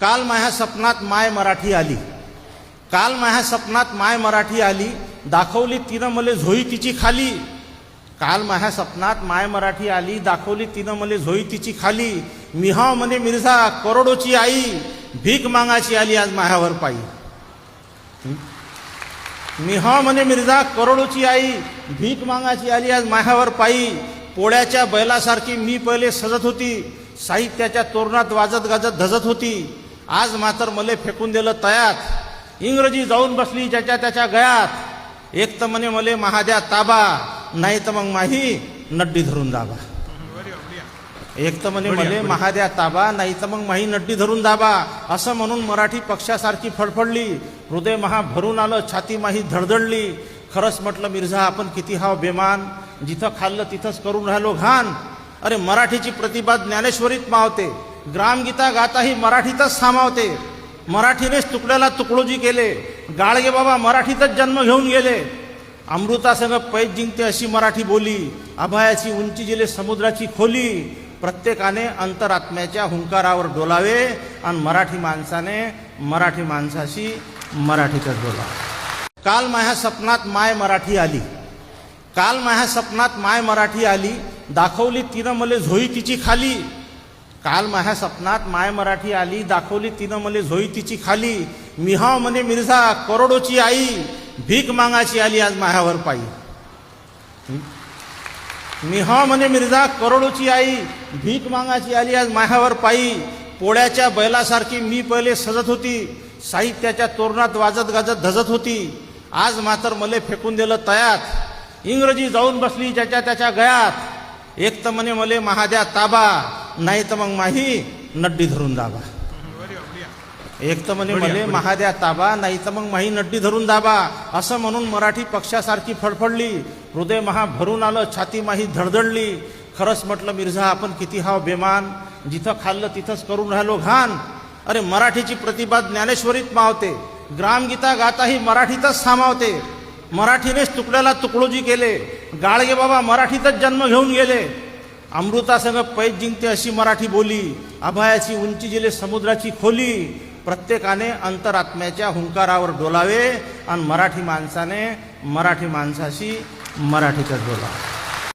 काल माझ्या सपनात माय मराठी आली. काल माझ्या सपनात माय मराठी आली. दाखवली तिनं मले झोई तिची खाली. काल माझ्या सपनात माय मराठी आली. दाखवली तिनं मले झोई तिची खाली. मिहाव म्हणे मिर्झा करोडोची आई. भीक मागाची आली आज माह्यावर पायी. मिहाव म्हणे मिर्झा करोडोची आई. भीक मागाची आली आज माह्यावर पायी. पोळ्याच्या बैलासारखी मी पहिले सजत होती. साहित्याच्या तोरणात वाजत गाजत धजत होती. आज मात्र मले फेकून दिलं तयात. इंग्रजी जाऊन बसली ज्याच्या त्याच्या गयात एक तर म्हणे मले महाद्या ताबा नाही तर मग माही नड्डी धरून दाबा एक तर म्हणे मले महाद्या ताबा नाही तर मग माही नड्डी धरून दाबा असं म्हणून मराठी पक्षासारखी फडफडली. हृदय महा भरून आलं छाती माही धडधडली. खरंच म्हटलं मिर्झा आपण किती हाव बेमान. जिथं खाल्लं तिथंच करून राहिलो घाण. अरे मराठीची प्रतिभा ज्ञानेश्वरीत मावते. ग्रामगीता गाता ही मराठीतच सामावते. मराठीनेच तुकड्याला तुकडोजी केले. गाडगे बाबा मराठीतच जन्म घेऊन गेले. अमृतासंग पैज जिंकते अशी मराठी बोली. अभयाची उंची जिले समुद्राची खोली. प्रत्येकाने अंतरात्म्याच्या हुंकारावर डोलावे आणि मराठी माणसाने मराठी माणसाशी मराठीतच बोलावे काल माझ्या सपनात माय मराठी आली. काल माझ्या सपनात माय मराठी आली. दाखवली तिनं मले झोई तिची खाली. काल माझ्या सपनात माय मराठी आली दाखवली तिनं मले झोई तिची खाली. मिहाव म्हणे मिर्झा करोडोची आई भीक मागाची आली आज माह्यावर पायी. मिहाव म्हणे मिर्झा करोडोची आई भीक मागाची आली आज माह्यावर पायी. पोळ्याच्या बैलासारखी मी पहिले सजत होती. साहित्याच्या तोरणात वाजत गाजत धजत होती. आज मात्र मले फेकून दिलं तयात. इंग्रजी जाऊन बसली ज्याच्या त्याच्या गयात एक तर म्हणे मले महाद्या ताबा नाही तर मग माही नड्डी धरून दाबा एक तर म्हणे मले महाद्या ताबा नाही तर मग माही नड्डी धरून दाबा असं म्हणून मराठी पक्षासारखी फडफडली. हृदय महा भरून आलं छाती माही धडधडली. खरंच म्हटलं मिर्झा आपण किती हाव बेमान. जिथं खाल्लं तिथंच करून राहिलो घाण. अरे मराठीची प्रतिभा ज्ञानेश्वरीत मावते. ग्रामगीता गाताही मराठीतच सामावते. मराठीनेच तुकड्याला तुकडोजी केले. गाडगे बाबा मराठीतच जन्म घेऊन गेले. अमृतासंग पैज जिंकते अशी मराठी बोली अभयाची उंची जिले समुद्राची खोली प्रत्येकाने अंतरात्म्याच्या हुंकारावर डोलावे आणि मराठी माणसाने मराठी माणसाशी मराठीचा डोलावे